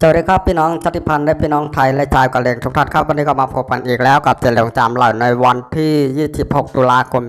สวัสดีครับพี่น้องชาติพันธุ์และพี่น้องไทยและชายกะเหรี่ยงทุกท่านครับวันนี้ก็มาพบกันอีกแล้วกับเจริญจำเหล่าในวันที่ 26 ตุลาคม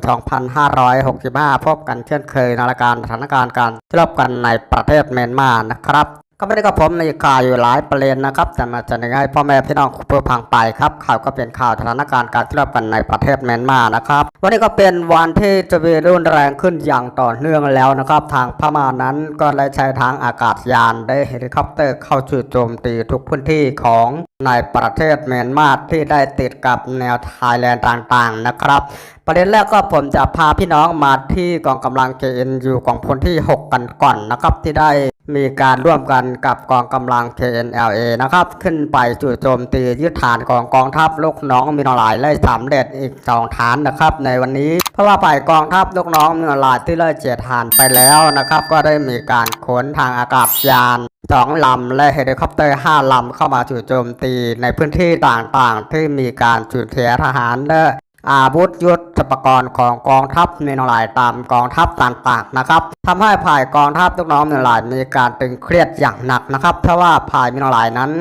2565 พบกันเช่นเคยในรายการสถานการณ์การรบกันในประเทศเมียนมานะครับ ก็ไม่ได้กับผมมีข่าวอยู่หลายประเด็นนะครับแต่มาจะยังไงพ่อแม่พี่น้องเพื่อพังไปครับข่าวก็เป็นข่าวสถานการณ์การรบกันในประเทศเมียนมานะครับวันนี้ก็เป็นวันที่จะมีรุนแรงขึ้นอย่างต่อเนื่องแล้วนะครับ ทางพม่านั้นก็ได้ใช้ทางอากาศยานได้เฮลิคอปเตอร์เข้าจู่โจมตีทุกพื้นที่ของในประเทศเมียนมาที่ได้ติดกับแนวไทยแลนด์ต่างๆนะครับ ประเด็นแรกก็ผมจะพาพี่น้องมาที่กองกำลัง KNU กองพลที่ 6 กันก่อนนะครับที่ได้ มีการร่วมกันกับกองกำลัง KNLA นะครับ ขึ้นไปจู่โจมตียึดฐานของกองทัพลูกน้องมินอลายไล่สำเร็จอีกสองฐานนะครับ ในวันนี้ เพราะว่าฝ่ายกองทัพลูกน้องมินอลายที่ไล่เจ็ดฐานไปแล้วนะครับ ก็ได้มีการขนทางอากาศยานสองลำและเฮลิคอปเตอร์ห้าลำเข้ามาจู่โจมตีในพื้นที่ต่างๆ ที่มีการสูญเสียทหารและ อาวุธยุทธปกรณ์ของกองทัพเมนลายตามกองทัพต่างๆนะครับทำให้ฝ่ายกองทัพลูกน้องเมนลายมีการตึงเครียดอย่างหนักนะครับเพราะว่าฝ่ายเมนลายนั้น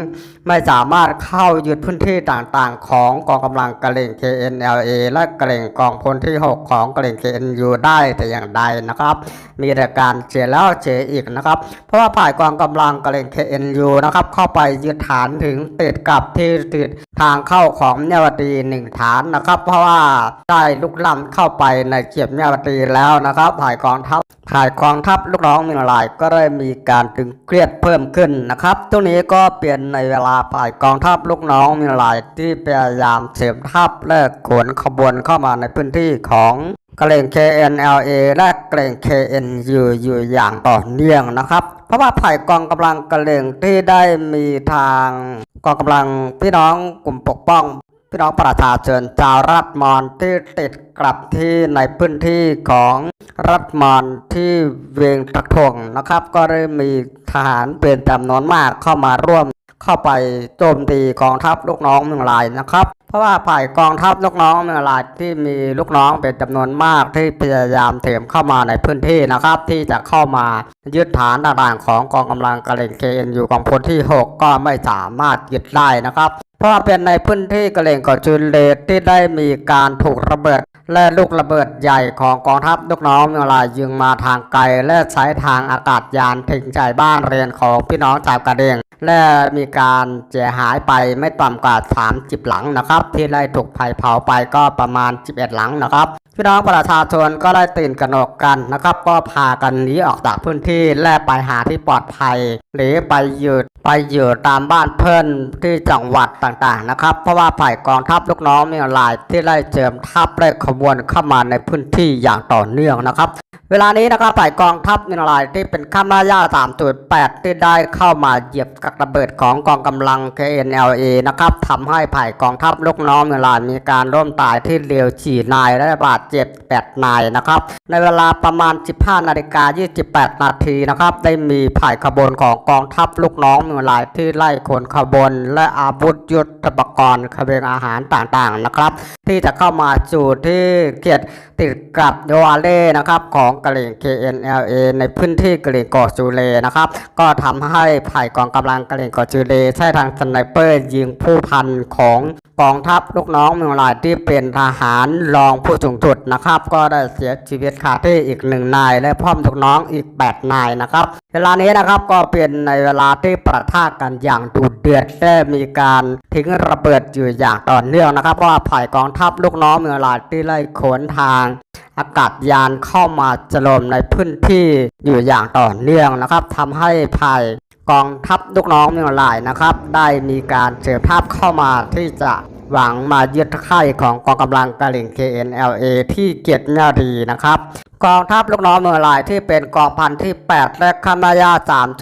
ไม่สามารถเข้ายึดพื้นที่ต่างๆ ของกองกำลังกะเหรี่ง KNLA และกะเหรี่งกองพลที่ 6 ของกระเหรี่ยง KNU ได้แต่อย่างใดนะครับ มีแต่การเสียแล้วเสียอีกนะครับ เพราะว่าฝ่ายกองกำลังกระเหรี่ยง KNU นะครับเข้าไปยึดฐานถึงติดกับที่ติดทางเข้าของเนวตีหนึ่งฐานนะครับ เพราะว่าได้ลุกล้ำเข้าไปในเกียบเนวตีแล้วนะครับฝ่ายกองทัพฝ่ายกองทัพลูกน้องมิลายก็ได้มีการตึงเครียดเพิ่มขึ้นนะครับตรงนี้ก็เปลี่ยนในเวลาฝ่ายกองทัพลูกน้องมิลายที่พยายามเสริมทัพและขนขบวนเข้ามาในพื้นที่ของเกรง KNLA และเกรง KNU อยู่อย่างต่อเนื่องนะครับ เพราะว่าฝ่ายกองกำลังกระเลงที่ได้มีทางกองกำลังพี่น้องกลุ่มปกป้อง พี่น้องประชาชนชาวรัฐมอนที่ติดกลับที่ในพื้นที่ของรัฐมอนที่เวียงตะทงนะครับ ก็ได้มีทหารเป็นจำนวนมากเข้ามาร่วมเข้าไปโจมตีกองทัพลูกน้องเมืองลายนะครับ เพราะว่าฝ่ายกองทัพลูกน้องเมืองลายที่มีลูกน้องเป็นจำนวนมากที่พยายามเถมเข้ามาในพื้นที่นะครับ ที่จะเข้ามายึดฐานต่างๆของกองกำลังกะเหรี่ยง KNU กองพลที่ 6 ก็ไม่สามารถยึดได้นะครับ เพราะว่าเป็นในพื้นที่กะเหรี่ยงกอจุนเลตที่ได้มีการถูกระเบิด และลูกระเบิดใหญ่ของกองทัพลูกน้องเมลายยิงมาทางไกล และใช้ทางอากาศยานถึงใจบ้านเรือนของพี่น้องชาวกะเหรี่ยงและมีการเสียหายไปไม่ต่ำกว่า30หลังนะครับ ที่ได้ถูกไฟเผาไปก็ประมาณ 11 หลังนะครับพี่น้องประชาชนก็ได้ตื่นกระหนกกันนะครับ ก็พากันหนีออกจากพื้นที่และไปหาที่ปลอดภัย หรือไปอยู่ ไปอยู่ตามบ้านเพื่อนที่จังหวัดต่างๆนะครับ เพราะว่าฝ่ายกองทัพลูกน้องมีหลายที่ไล่เจิมทัพและขบวนเข้ามาในพื้นที่อย่างต่อเนื่องนะครับ เวลานี้นะครับฝ่ายกองทัพมินลายที่เป็นข้ามราย่า3.8 ที่ได้เข้ามาเหยียบกับระเบิดของกองกำลัง KNLA นะครับทำให้ฝ่ายกองทัพลูกน้องมินลายมีการร่วมตายที่เร็วฉี่นายและบาดเจ็บ8นายนะครับ ในเวลาประมาณ 15นาฬิกา28 นาทีนะครับ ได้มีฝ่ายขบวนของกองทัพลูกน้องมินลายที่ไล่ขนขบวนและอาวุธยุทธปกรณ์ขบวนอาหารต่างๆนะครับ ที่จะเข้ามาสู่ที่เขตติดกับโยวาเล่นะครับของกะเหรี่ยง KNLA ในพื้นที่กะเหรี่ยงเกาะจูเลนะครับ ก็ทำให้ฝ่ายกองกำลังกะเหรี่ยงเกาะจูเลใช้ทางสไนเปอร์ยิงผู้พันของกองทัพลูกน้องเมืองลายที่เป็นทหารรองผู้สูงสุดนะครับ ก็ได้เสียชีวิตคาที่อีกหนึ่งนาย และพร้อมลูกน้องอีก 8 นายนะครับ เวลานี้นะครับก็เป็นในเวลาที่ประทะกันอย่างดุเดือดและมีการทิ้งระเบิดอยู่อย่างต่อเนื่องนะครับว่าฝ่ายกองทัพลูกน้องเมืองลายที่ไล่ขนทาง อากาศยานเข้ามาจลมในพื้นที่อยู่อย่างต่อเนื่องนะครับทำให้ภายกองทัพลูกน้องเมืองลายนะครับ ได้มีการเสริมทัพเข้ามาที่จะ หวังมายึดค่ายของกองกำลังกะเหรี่ยง KNLA ที่เกียรตินารีนะครับกองทัพลูกน้องเมืองลายที่เป็นกองพันที่ 8 และคามายา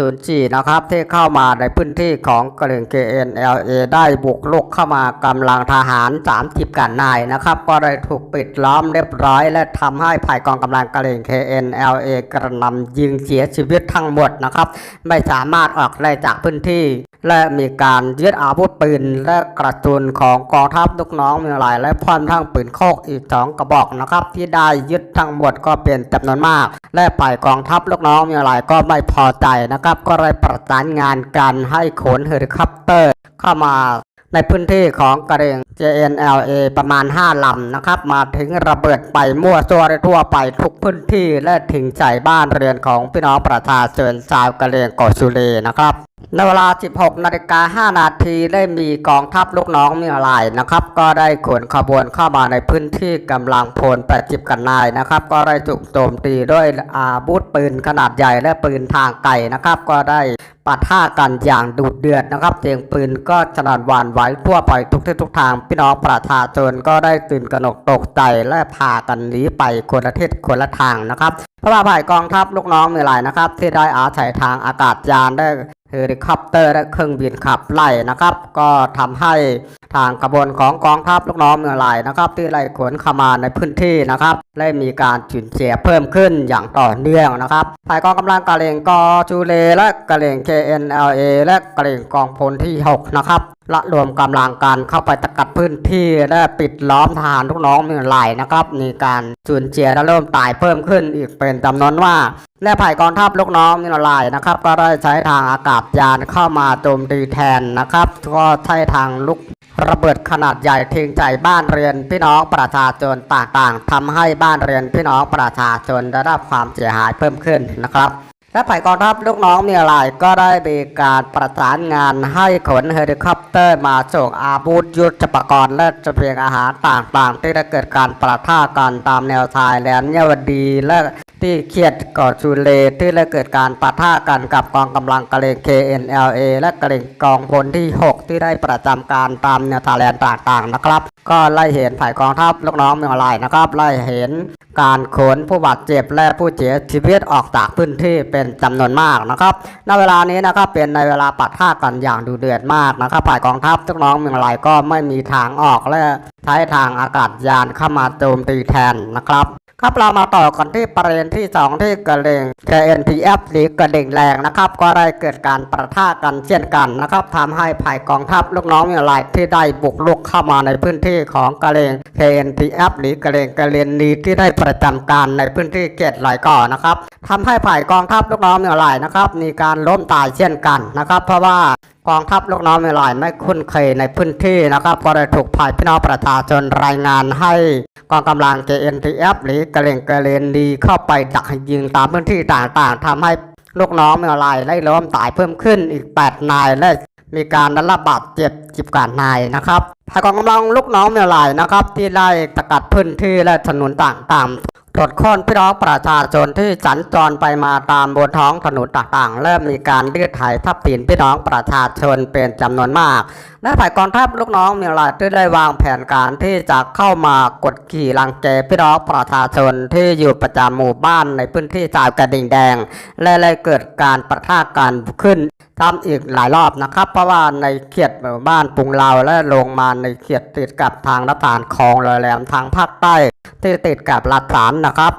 304 นะครับ ที่เข้ามาในพื้นที่ของกะเหรี่ยง KNLA ได้บุกลุกเข้ามากำลังทหาร 30กันนายนะครับ ก็ได้ถูกปิดล้อมเรียบร้อย และทำให้ฝ่ายกองกำลังกะเหรี่ยง KNLA กระนำยิงเสียชีวิตทั้งหมดนะครับ ไม่สามารถออกได้จากพื้นที่ และมีการยึดอาวุธปืนและกระสุนของกองทัพลูกน้องมืองลายและพร้อมทั้งปืนโคกอีกสองกระบอกนะครับ ที่ได้ยึดทั้งหมดก็เป็นเป็นจำนวนมาก และฝ่ายกองทัพลูกน้องมีอะไรก็ไม่พอใจนะครับ ก็เลยประสานงานกันให้ขนเฮลิคอปเตอร์ เข้ามาในพื้นที่ของกระเรง JNLA ประมาณ 5 ลำนะครับ มาถึงระเบิดไปมั่วซั่วทั่วไปทุกพื้นที่และถึงใจบ้านเรือนของพี่น้องประชาชนชาวกระเหรี่ยงเกาะสุเลนะครับ ในเวลา 16 นาฬิกา 5 นาทีได้มีกองทัพลูกน้องมีอะไรนะครับ ก็ได้ขนขบวนเข้ามาในพื้นที่กำลังพล80กันนายนะครับ ก็ได้จุกโจมตีด้วยอาวุธปืนขนาดใหญ่และปืนทางไกลนะครับ ก็ได้ปะทะกันอย่างดุเดือดนะครับเสียงปืนก็ฉนานหวานไหวทั่วไปทุกที่ทุกทางพี่น้องประชาชนก็ได้ตื่นกระหนกตกใจและพากันหนีไปคนละทิศคนละทางนะครับพระว่าฝ่ายกองทัพลูกน้องมีหลายนะครับ ที่ได้อาศัยทางอากาศยานได้ เฮลิคอปเตอร์และเครื่องบินขับไล่นะครับ ก็ทำให้ทางกระบวนของกองทัพลูกน้องเมีหลายนะครับ ที่ไล่ขนเข้ามาในพื้นที่นะครับได้มีการสูญเสียเพิ่มขึ้นอย่างต่อเนื่องนะครับฝ่ายกองกำลังกะเหรี่ยงกอจูเลและกะเลง KNLA และกะเหรี่ยงกองพลที่ 6 นะครับ ละรวมกำลังการเข้าไปตะกัดพื้นที่และปิดล้อมทหารลูกน้องมีหลายนะครับ มีการสูญเสียและเริ่มตายเพิ่มขึ้นอีกเป็นจำนวนว่าและฝ่ายกองทัพลูกน้องมีหลายนะครับ ก็ได้ใช้ทางอากาศยานเข้ามาโจมตีแทนนะครับก็ใช้ทางลุกระเบิดขนาดใหญ่ทิ้งใจบ้านเรือนพี่น้องประชาชนต่างๆทำให้บ้านเรือนพี่น้องประชาชนได้รับความเสียหายเพิ่มขึ้นนะครับ และฝ่ายกองทัพลูกน้องมีอะไรก็ได้มีการประสานงานให้ขนเฮลิคอปเตอร์มาส่งอาวุธยุทธปกรณ์และเสบียงอาหารต่างๆ ที่ได้เกิดการประทะกันตามแนวชายแดนเยวดีและที่เขียดเกาะจูเลที่ได้เกิดการปะทะกันกับกองกำลังกะเหรี่ยง KNLA และกะเหรี่ยงกองพลที่ 6 ที่ได้ประจำการตามแนวชายแดนต่างๆนะครับ ก็ไล่เห็นฝ่ายกองทัพลูกน้องมีอะไรนะครับ ไล่เห็นการขนผู้บาดเจ็บและผู้เสียชีวิตออกจากพื้นที่เป็นจำนวนมากนะครับณเวลานี้นะครับเป็นในเวลาปะทะกันอย่างดูเดือดมากนะครับฝ่ายกองทัพทุกน้องเมืองไรก็ไม่มีทางออกและใช้ทางอากาศยานเข้ามาโจมตีแทนนะครับ ครับเรามาต่อกันที่ประเด็นที่ 2 ที่กระเลง KNTF หรือกระเด่งแรงนะครับ ก็ได้เกิดการประทะกันเช่นกันนะครับทำให้ฝ่ายกองทัพลูกน้องมีอะไรที่ได้บุกลุกเข้ามาในพื้นที่ของกระเลง KNTF หรือกระเลงกระเลนนี้ที่ได้ประจำการในพื้นที่เกตหลายก่อนะครับทำให้ฝ่ายกองทัพลูกน้องมีอะไรนะครับมีการล้มตายเช่นกันนะครับ เพราะว่า กองทัพลูกน้องไม่ลายไม่คุ้นเคยในพื้นที่นะครับก็ได้ถูกฝ่ายพี่น้องประชาชนรายงานให้กองกำลัง JNTF หรือกระเลงกระเลนดีเข้าไปดักยิงตามพื้นที่ต่างๆทำให้ลูกน้องไม่ลายได้ล้มตายเพิ่มขึ้นอีก 8 นายและมีการได้รับบาดเจ็บจิบการนายนะครับภายกองกำลังลูกน้องไม่ลายนะครับ ที่ได้ตะกัดพื้นที่และถนนต่างๆ ตรวจค้นพี่น้องประชาชนที่สัญจรไปมาตามบนท้องถนนต่างๆ เริ่มมีการเลือดถ่ายทับสินพี่น้องประชาชนเป็นจำนวนมาก และฝ่ายกองทัพลูกน้องมีหลายที่ได้วางแผนการที่จะเข้ามากดขี่รังแกพี่น้องประชาชนที่อยู่ประจำหมู่บ้านในพื้นที่ชาวกระดิ่งแดง และเลยเกิดการประทะกันขึ้น ซ้ำอีกหลายรอบนะครับ เพราะว่าในเขตหมู่บ้านปุงเราและลงมาในเขตติดกับทางรัฐานคลองลอยแหลมทางภาคใต้ที่ติดกับรัฐสานนะครับ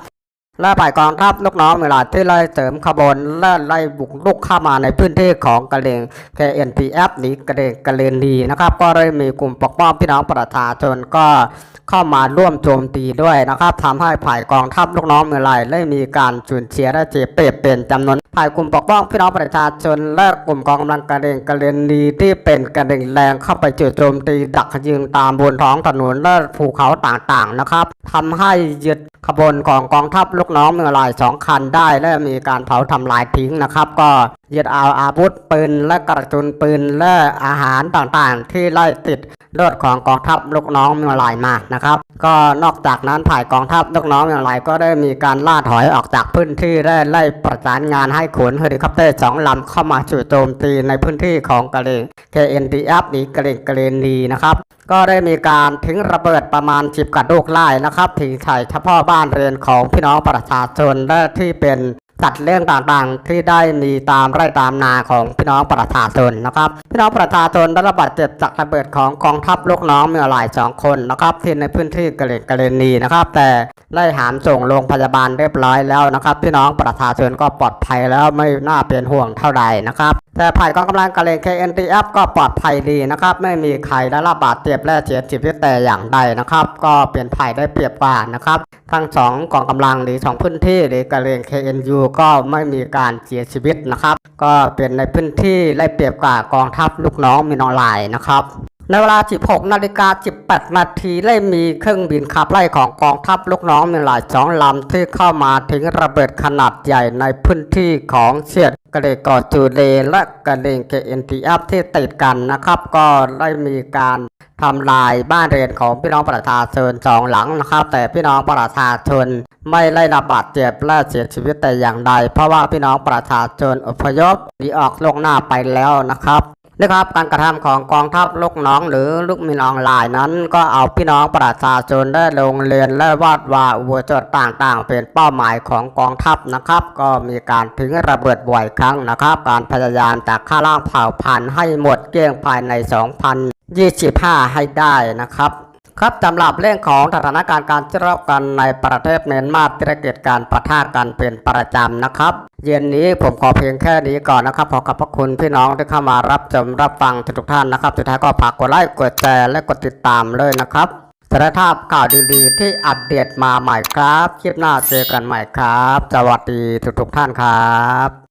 และฝ่ายกองทัพลูกน้องเวลาที่ไล่เสริมขบวนและไล่บุกลุกเข้ามาในพื้นที่ของกะเหรี่ยง KNPF หรือกระเดงกะเลนดีนะครับ ก็ได้มีกลุ่มปกป้องพี่น้องประชาชนก็เข้ามาร่วมโจมตีด้วยนะครับทำให้ฝ่ายกองทัพลูกน้องเมืองไรได้มีการสูญเสียและเจ็บเปรียบเป็นจำนวน ฝ่ายกลุ่มปกป้องพี่น้องประชาชนและกลุ่มกองกำลังกระเดงกะเลนดีที่เป็นกระเดงแรงเข้าไปจุดโจมตีดักยิงตามบนท้องถนนและภูเขาต่างๆนะครับทำให้ยึดขบวนของกองทัพลูกน้องเมืองลายสองคันได้ และมีการเผาทำลายทิ้งนะครับ ก็ยึดเอาอาวุธปืนและกระสุนปืนและอาหารต่างๆ ที่ไล่ติด รถของกองทัพลูกน้องเมืองลายมานะครับก็นอกจากนั้นฝ่ายกองทัพลูกน้องเมืองลายก็ได้มีการล่าถอยออกจากพื้นที่และไล่ประสานงานให้ขนเฮลิคอปเตอร์สองลำเข้ามาจู่โจมตีในพื้นที่ของกะเหรี่ยง KNDF หรือกะเหรี่ยงกะเลนีนะครับก็ได้มีการทิ้งระเบิดประมาณ10กระดูกไล่นะครับทิ้งใส่เฉพาะบ้านเรือนของพี่น้องประชาชนและที่เป็น จัดเรื่องต่างๆที่ได้มีตามไร่ตามนาของพี่น้องประชาชนนะครับ พี่น้องประชาชนได้รับบาดเจ็บจากระเบิดของกองทัพลูกน้องเมีหลายสองคนนะครับที่ในพื้นที่กะเหรี่ยงกะเรนีนะครับ แต่ไล่หามส่งโรงพยาบาลเรียบร้อยแล้วนะครับพี่น้องประชาชนก็ปลอดภัยแล้วไม่น่าเป็นห่วงเท่าใดนะครับแต่ภายกองกำลังกะเหรี่ยง KNTF ก็ปลอดภัยดีนะครับ ไม่มีใครได้รับบาดเจ็บและเสียชีวิตแต่อย่างใดนะครับ ก็เป็นภัยได้เปรียบกว่านะครับ ทั้งสองกองกำลังหรือสองพื้นที่หรือกะเหรี่ยง KNU ก็ไม่มีการเสียชีวิตนะครับ ก็เป็นในพื้นที่ไล่เปรียบกับกองทัพลูกน้องมีนอลายนะครับ ในเวลา 16 นาฬิกา 18 นาทีได้มีเครื่องบินขับไล่ของกองทัพลูกน้องมีหลายสองลำที่เข้ามาถึงระเบิดขนาดใหญ่ในพื้นที่ของเสียดกระเดกอจูเลและกระเดงเกเอ็นทีอัพที่ติดกันนะครับ ก็ได้มีการทำลายบ้านเรือนของพี่น้องประชาชนสองหลังนะครับ แต่พี่น้องประชาชนไม่ได้รับบาดเจ็บและเสียชีวิตแต่อย่างใด เพราะว่าพี่น้องประชาชนอพยพหนีออกล่วงหน้าไปแล้วนะครับ นะครับการกระทำของกองทัพลูกน้องหรือลูกมีน้องหลายนั้น ก็เอาพี่น้องประชาชนได้ลงเรียนและวาดว่าอุโบสถต่างๆ เป็นเป้าหมายของกองทัพนะครับ ก็มีการถึงระเบิดบ่อยครั้งนะครับ การพยายามจากฆ่าล้างเผ่าพันธุ์ให้หมดเกลี้ยงภายใน 2025 ให้ได้นะครับ ครับสำหรับเรื่องของสถานการณ์การทะเลาะกันในประเทศเมียนมาที่ได้เกิดการปะทะกันเป็นประจำนะครับ เย็นนี้ผมขอเพียงแค่นี้ก่อนนะครับขอขอบพระคุณพี่น้องที่เข้ามารับชมรับฟังทุกท่านนะครับสุดท้ายก็ฝากกดไลค์กดแชร์และกดติดตามเลยนะครับสารภาพข่าวดีๆ ที่อัปเดตมาใหม่ครับ คลิปหน้าเจอกันใหม่ครับ สวัสดีทุกๆท่านครับ